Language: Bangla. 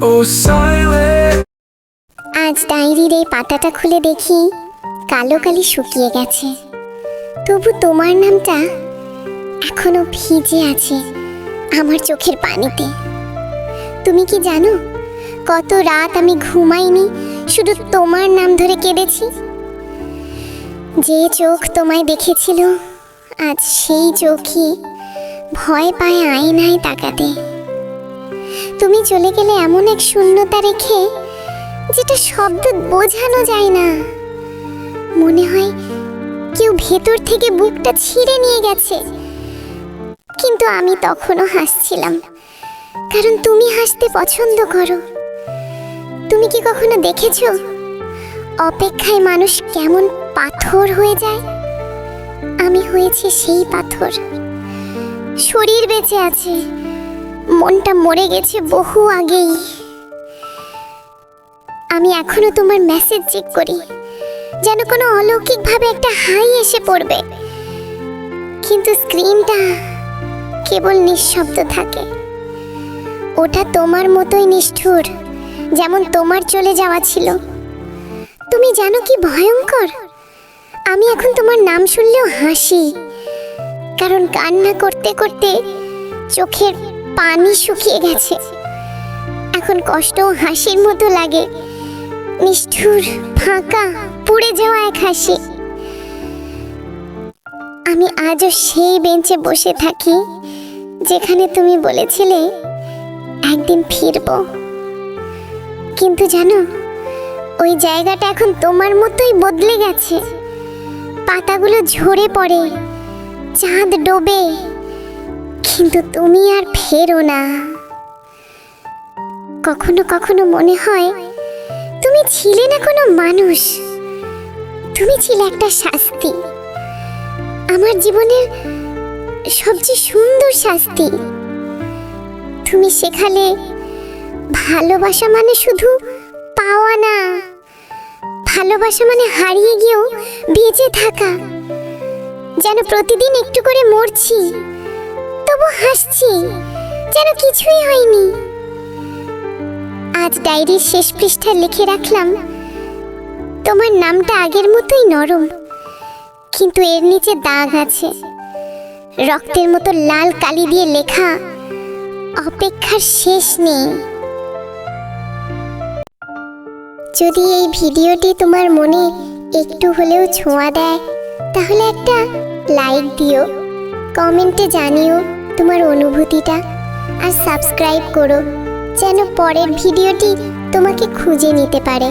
silent. আজ ডায়েরির এই পাতাটা খুলে দেখি, কালো কালি শুকিয়ে গেছে। তবু তোমার নামটা এখনও ভিজে আছে আমার চোখের পানিতে। তুমি কি জানো, কত রাত আমি ঘুমাইনি, শুধু তোমার নাম ধরে কেঁদেছি? যে চোখ তোমায় দেখেছিল, আজ সেই চোখই ভয় পায় আয়নায় তাকাতে। তুমি চলে গেলে এমন এক শূন্যতা রেখে যেটা শব্দ বোঝানো যায় না। মনে হয় কেউ ভেতর থেকে বুকটা ছিঁড়ে নিয়ে গেছে। কিন্তু আমি তখনও হাসছিলাম। কারণ তুমি হাসতে পছন্দ করো। তুমি কি কখনো দেখেছ? অপেক্ষায় মানুষ কেমন পাথর হয়ে যায়? আমি হয়েছি সেই পাথর। শরীর বেঁচে আছে। মনটা মরে গেছে বহু আগেই। আমি এখনও তোমার মেসেজ চেক করি, যেন কোনো অলৌকিকভাবে একটা হাই এসে পড়বে। কিন্তু স্ক্রিনটা কেবল নিঃশব্দ থাকে। ওটা তোমার মতোই নিষ্ঠুর, যেমন তোমার চলে যাওয়া ছিল। তুমি জানো কি ভয়ঙ্কর? আমি এখন তোমার নাম শুনলেও হাসি, কারণ কান্না করতে করতে চোখের পানি শুকিয়ে গেছে। এখন কষ্ট হাসির মতো লাগে। নিষ্ঠুর, ফাঁকা, পুড়ে যাওয়া এক হাসি। আমি আজও সেই বেঞ্চে বসে থাকি, যেখানে তুমি বলেছিলে, একদিন ফিরব। কিন্তু জানো, ওই জায়গাটা এখন তোমার মতোই বদলে গেছে। পাতাগুলো ঝরে পড়ে, চাঁদ ডোবে। কিন্তু তুমি আর ফেরো না। কখনো কখনো মনে হয় তুমি ছিলে না কোনো মানুষ। তুমি ছিলে একটা শাস্তি। আমার জীবনের সবচেয়ে সুন্দর শাস্তি। তুমি শেখালে ভালোবাসা মানে শুধু পাওয়া না। ভালোবাসা মানে হারিয়ে গিয়েও বেঁচে থাকা। যেন প্রতিদিন একটু করে মরছি। তবু হাসছি। যেন কিছুই হয়নি। আজ ডায়েরির শেষ পৃষ্ঠায় লিখে রাখলাম। তোমার নামটা আগের মতোই নরম, কিন্তু এর নিচে দাগ আছে। রক্তের মতো লাল কালি দিয়ে লেখা অপেক্ষার শেষ নেই। যদি এই ভিডিওটি তোমার মনে একটু হলেও ছোঁয়া দেয়, তাহলে একটা লাইক দিও, কমেন্টে জানিও। তোমার অনুভূতিটা আর সাবস্ক্রাইব করো যেন পরের ভিডিওটি তোমাকে খুঁজে নিতে পারে।